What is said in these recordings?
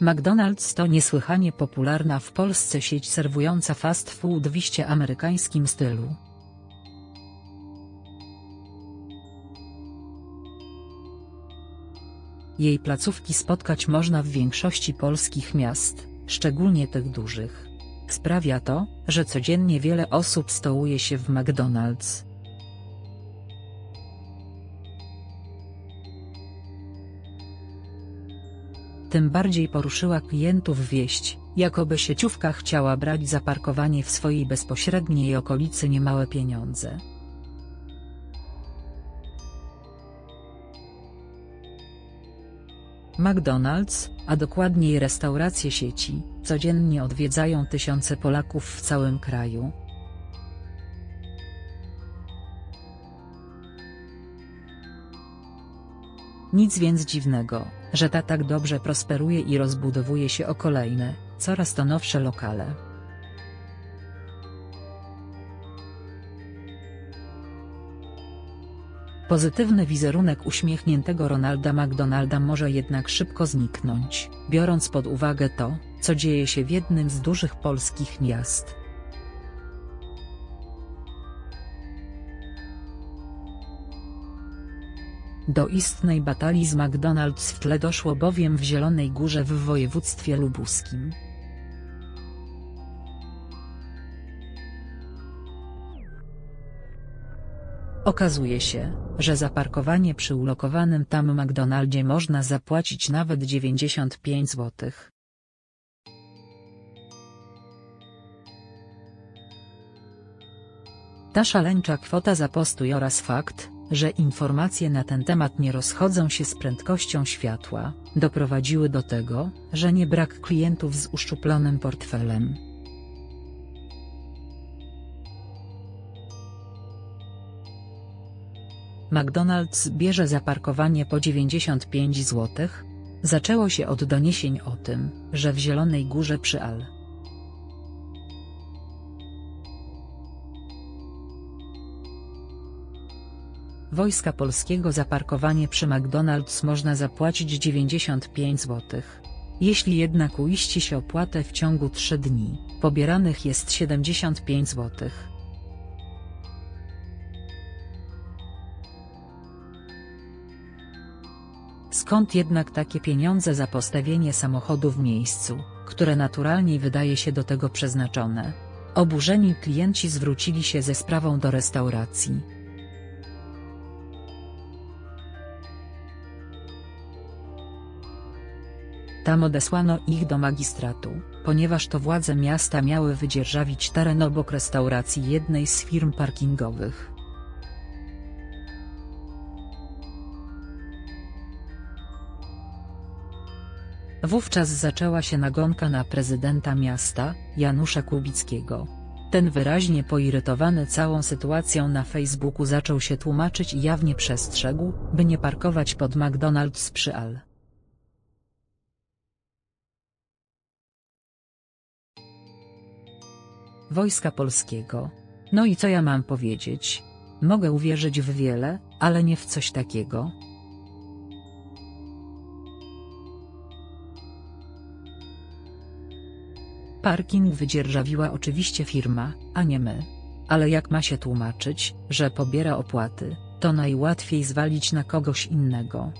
McDonald's to niesłychanie popularna w Polsce sieć serwująca fast food w iście amerykańskim stylu. Jej placówki spotkać można w większości polskich miast, szczególnie tych dużych. Sprawia to, że codziennie wiele osób stołuje się w McDonald's. Tym bardziej poruszyła klientów wieść, jakoby sieciówka chciała brać za parkowanie w swojej bezpośredniej okolicy niemałe pieniądze. McDonald's, a dokładniej restauracje sieci, codziennie odwiedzają tysiące Polaków w całym kraju. Nic więc dziwnego, że ta tak dobrze prosperuje i rozbudowuje się o kolejne, coraz to nowsze lokale. Pozytywny wizerunek uśmiechniętego Ronalda McDonalda może jednak szybko zniknąć, biorąc pod uwagę to, co dzieje się w jednym z dużych polskich miast. Do istnej batalii z McDonald's w tle doszło bowiem w Zielonej Górze w województwie lubuskim. Okazuje się, że za parkowanie przy ulokowanym tam McDonaldzie można zapłacić nawet 95 zł. Ta szaleńcza kwota za postój oraz fakt, że informacje na ten temat nie rozchodzą się z prędkością światła, doprowadziły do tego, że nie brak klientów z uszczuplonym portfelem. McDonald's bierze za parkowanie po 95 zł? Zaczęło się od doniesień o tym, że w Zielonej Górze przy Al. Wojska Polskiego za parkowanie przy McDonald's można zapłacić 95 zł. Jeśli jednak uiści się opłatę w ciągu 3 dni, pobieranych jest 75 zł. Skąd jednak takie pieniądze za postawienie samochodu w miejscu, które naturalnie wydaje się do tego przeznaczone? Oburzeni klienci zwrócili się ze sprawą do restauracji. Tam odesłano ich do magistratu, ponieważ to władze miasta miały wydzierżawić teren obok restauracji jednej z firm parkingowych. Wówczas zaczęła się nagonka na prezydenta miasta, Janusza Kubickiego. Ten wyraźnie poirytowany całą sytuacją na Facebooku zaczął się tłumaczyć i jawnie przestrzegł, by nie parkować pod McDonald's przy Al. Wojska Polskiego. No i co ja mam powiedzieć? Mogę uwierzyć w wiele, ale nie w coś takiego. Parking wydzierżawiła oczywiście firma, a nie my. Ale jak ma się tłumaczyć, że pobiera opłaty, to najłatwiej zwalić na kogoś innego.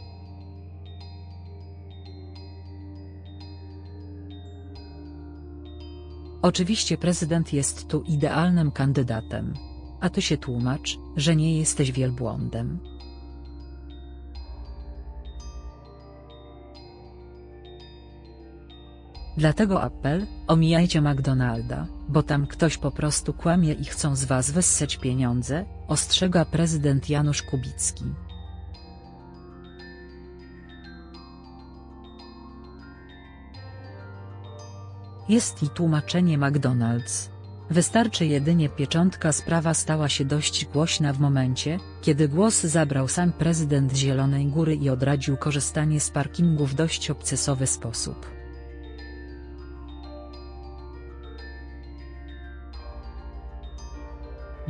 Oczywiście prezydent jest tu idealnym kandydatem. A ty się tłumacz, że nie jesteś wielbłądem. Dlatego apel, omijajcie McDonalda, bo tam ktoś po prostu kłamie i chcą z was wyssać pieniądze, ostrzega prezydent Janusz Kubicki. Jest i tłumaczenie McDonald's. Wystarczy jedynie pieczątka sprawa stała się dość głośna w momencie, kiedy głos zabrał sam prezydent Zielonej Góry i odradził korzystanie z parkingu w dość obcesowy sposób.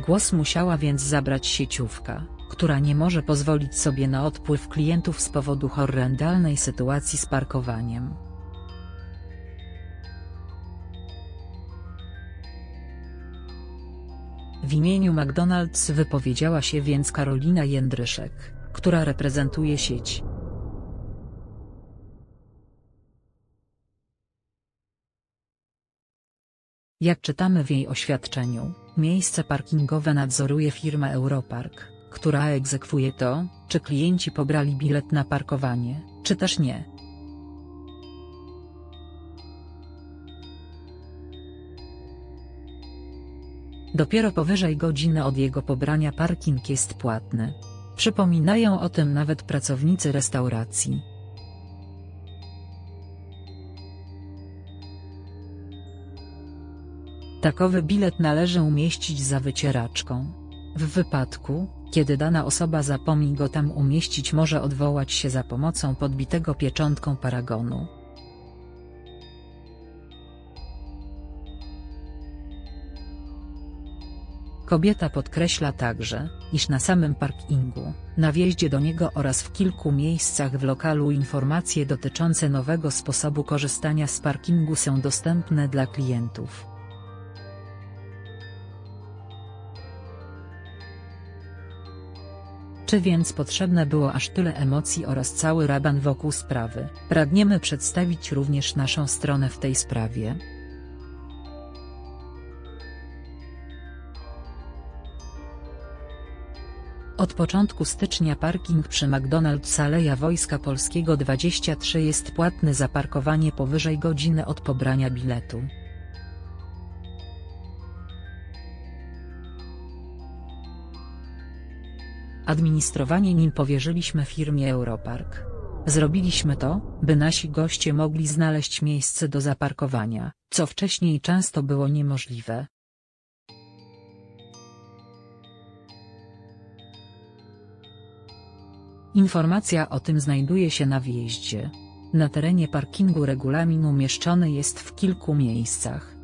Głos musiała więc zabrać sieciówka, która nie może pozwolić sobie na odpływ klientów z powodu horrendalnej sytuacji z parkowaniem. W imieniu McDonald's wypowiedziała się więc Karolina Jędryszek, która reprezentuje sieć. Jak czytamy w jej oświadczeniu, miejsce parkingowe nadzoruje firma Europark, która egzekwuje to, czy klienci pobrali bilet na parkowanie, czy też nie. Dopiero powyżej godziny od jego pobrania parking jest płatny. Przypominają o tym nawet pracownicy restauracji. Takowy bilet należy umieścić za wycieraczką. W wypadku, kiedy dana osoba zapomni go tam umieścić może odwołać się za pomocą podbitego pieczątką paragonu. Kobieta podkreśla także, iż na samym parkingu, na wjeździe do niego oraz w kilku miejscach w lokalu informacje dotyczące nowego sposobu korzystania z parkingu są dostępne dla klientów. Czy więc potrzebne było aż tyle emocji oraz cały raban wokół sprawy? Pragniemy przedstawić również naszą stronę w tej sprawie. Od początku stycznia parking przy McDonald's Aleja Wojska Polskiego 23 jest płatny za parkowanie powyżej godziny od pobrania biletu. Administrowanie nim powierzyliśmy firmie Europark. Zrobiliśmy to, by nasi goście mogli znaleźć miejsce do zaparkowania, co wcześniej często było niemożliwe. Informacja o tym znajduje się na wjeździe. Na terenie parkingu regulamin umieszczony jest w kilku miejscach.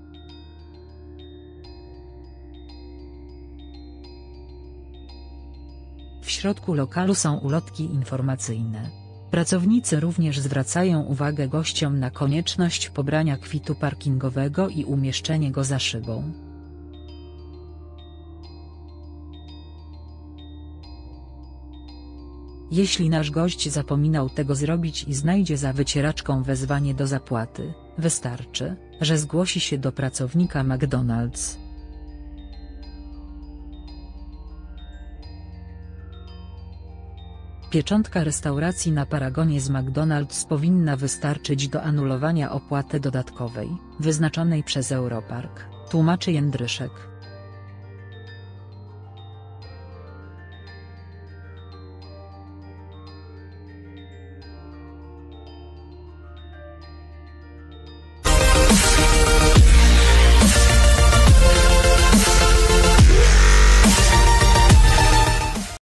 W środku lokalu są ulotki informacyjne. Pracownicy również zwracają uwagę gościom na konieczność pobrania kwitu parkingowego i umieszczenie go za szybą. Jeśli nasz gość zapominał tego zrobić i znajdzie za wycieraczką wezwanie do zapłaty, wystarczy, że zgłosi się do pracownika McDonald's. Pieczątka restauracji na paragonie z McDonald's powinna wystarczyć do anulowania opłaty dodatkowej, wyznaczonej przez Europark, tłumaczy Jędryszek.